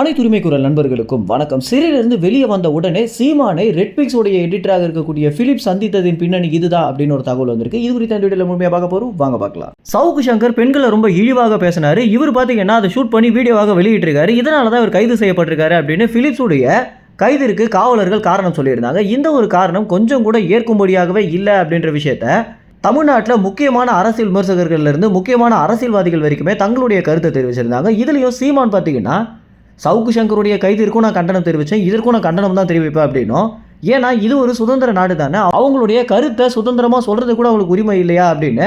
அனைத்து உரிமை குரல் நண்பர்களுக்கும் வணக்கம். சிறையிலிருந்து வெளியே வந்த உடனே சீமானை ரெட்பிக்ஸ் உடைய எடிட்டராக இருக்கக்கூடிய பிலிப் சந்தித்ததின் பின்னணி இதுதான் அப்படின்னு ஒரு தகவல் வந்திருக்கு. இது குறித்த இந்த வீடியோல முழுமையாக பார்க்க போறோம். வாங்க பார்க்கலாம். சவுக்கு சங்கர் பெண்களை ரொம்ப இழிவாக பேசினாரு. இவர் பார்த்தீங்கன்னா அதை ஷூட் பண்ணி வீடியோவாக வெளியிட்டிருக்காரு. இதனால தான் இவர் கைது செய்யப்பட்டிருக்காரு அப்படின்னு பிலிப்ஸ் உடைய கைதிற்கு காவலர்கள் காரணம் சொல்லியிருந்தாங்க. இந்த ஒரு காரணம் கொஞ்சம் கூட ஏற்கும்படியாகவே இல்லை அப்படின்ற விஷயத்த தமிழ்நாட்டில் முக்கியமான அரசியல் விமர்சகர்கள்லேருந்து முக்கியமான அரசியல்வாதிகள் வரைக்குமே தங்களுடைய கருத்தை தெரிவிச்சிருந்தாங்க. இதுலேயும் சீமான் பார்த்தீங்கன்னா சவுக்கு சங்கருடைய கைதிற்கும் நான் கண்டனம் தெரிவித்தேன் இதற்கும் நான் கண்டனம் தான் தெரிவிப்பேன் அப்படின்னும் ஏன்னா இது ஒரு சுதந்திர நாடு தானே. அவங்களுடைய கருத்தை சுதந்திரமாக சொல்கிறது கூட அவங்களுக்கு உரிமை இல்லையா அப்படின்னு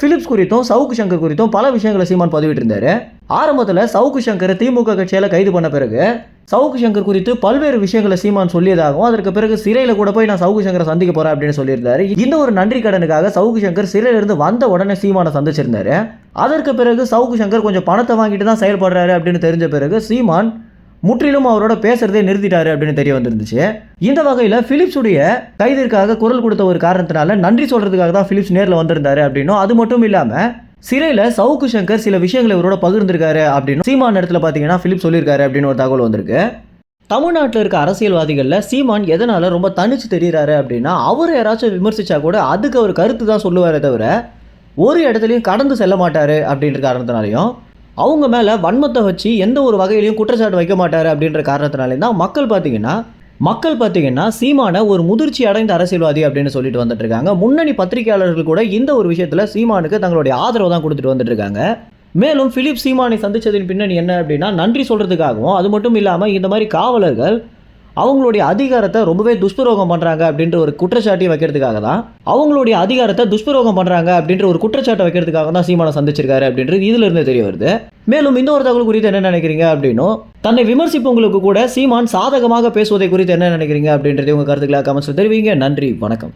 ஃபிலிப்ஸ் குறித்தும் சவுக்கு சங்கர் குறித்தும் பல விஷயங்களை சீமான் பதிவிட்டிருந்தாரு. ஆரம்பத்தில் சவுக்கு சங்கரை திமுக கட்சியால் கைது பண்ண பிறகு சவுக்கு சங்கர் குறித்து பல்வேறு விஷயங்களை சீமான் சொல்லியதாகவும் அதற்கு பிறகு சிறையில் கூட போய் நான் சவுக்கு சங்கரை சந்திக்க போறேன் அப்படின்னு சொல்லியிருந்தாரு. இந்த ஒரு நன்றி கடனுக்காக சவுக்கு சங்கர் சிறையிலிருந்து வந்த உடனே சீமானை சந்திச்சிருந்தாரு. அதற்கு பிறகு சவுக்கு சங்கர் கொஞ்சம் பணத்தை வாங்கிட்டு தான் செயல்படுறாரு அப்படின்னு தெரிஞ்ச பிறகு சீமான் முற்றிலும் அவரோட பேசுறதே நிறுத்திட்டாரு அப்படின்னு தெரிய வந்துருந்துச்சு. இந்த வகையில் பிலிப்ஸுடைய கைதிற்காக குரல் கொடுத்த ஒரு காரணத்தினால நன்றி சொல்றதுக்காக தான் பிலிப்ஸ் நேரில் வந்திருந்தாரு அப்படின்னும் அது மட்டும் இல்லாமல் சிறையில் சவுக்கு சங்கர் சில விஷயங்களை இவரோட பகிர்ந்திருக்காரு அப்படின்னு சீமான் இடத்துல பார்த்தீங்கன்னா பிலிப் சொல்லியிருக்காரு அப்படின்னு ஒரு தகவல் வந்திருக்கு. தமிழ்நாட்டில் இருக்க அரசியல்வாதிகளில் சீமான் எதனால் ரொம்ப தனிச்சு தெரிகிறாரு அப்படின்னா அவர் யாராச்சும் விமர்சித்தா கூட அதுக்கு அவர் கருத்து தான் சொல்லுவாரே தவிர ஒரு இடத்துலையும் கடந்து செல்ல மாட்டார் அப்படின்ற காரணத்தினாலையும் அவங்க மேலே வன்மத்தை வச்சு எந்த ஒரு வகையிலையும் குற்றச்சாட்டு வைக்க மாட்டார் அப்படின்ற காரணத்தினாலையும் தான் மக்கள் பார்த்தீங்கன்னா மக்கள் பார்த்தீங்கன்னா சீமானை ஒரு முதிர்ச்சி அடைந்த அரசியல்வாதி அப்படின்னு சொல்லிட்டு வந்துட்டு இருக்காங்க முன்னணி பத்திரிகையாளர்கள் கூட இந்த ஒரு விஷயத்தில் சீமானுக்கு தங்களுடைய ஆதரவு தான் கொடுத்துட்டு வந்துட்டு இருக்காங்க மேலும் பிலிப் சீமானை சந்தித்ததின் பின்னணி என்ன அப்படின்னா நன்றி சொல்கிறதுக்காகவும் அது மட்டும் இல்லாமல் இந்த மாதிரி காவலர்கள் அவங்களுடைய அதிகாரத்தை ரொம்பவே துஷ்பிரோகம் பண்ணுறாங்க அப்படின்ற ஒரு குற்றச்சாட்டையும் வைக்கிறதுக்காக தான் அவங்களுடைய அதிகாரத்தை துஷ்பிரோகம் பண்ணுறாங்க அப்படின்ற ஒரு குற்றச்சாட்டை வைக்கிறதுக்காக தான் சீமானை சந்திச்சிருக்காரு அப்படின்றது இதுல இருந்தே தெரிய வருது. மேலும் இந்த ஒரு தகவல் குறித்து என்ன நினைக்கிறீங்க அப்படின்னும் தன்னை விமர்சிப்பவங்களுக்கு கூட சீமான் சாதகமாக பேசுவதை குறித்து என்ன நினைக்கிறீங்க அப்படின்றதை உங்கள் கருத்துக்களை கமெண்ட்ஸில் தெரிவிங்க. நன்றி வணக்கம்.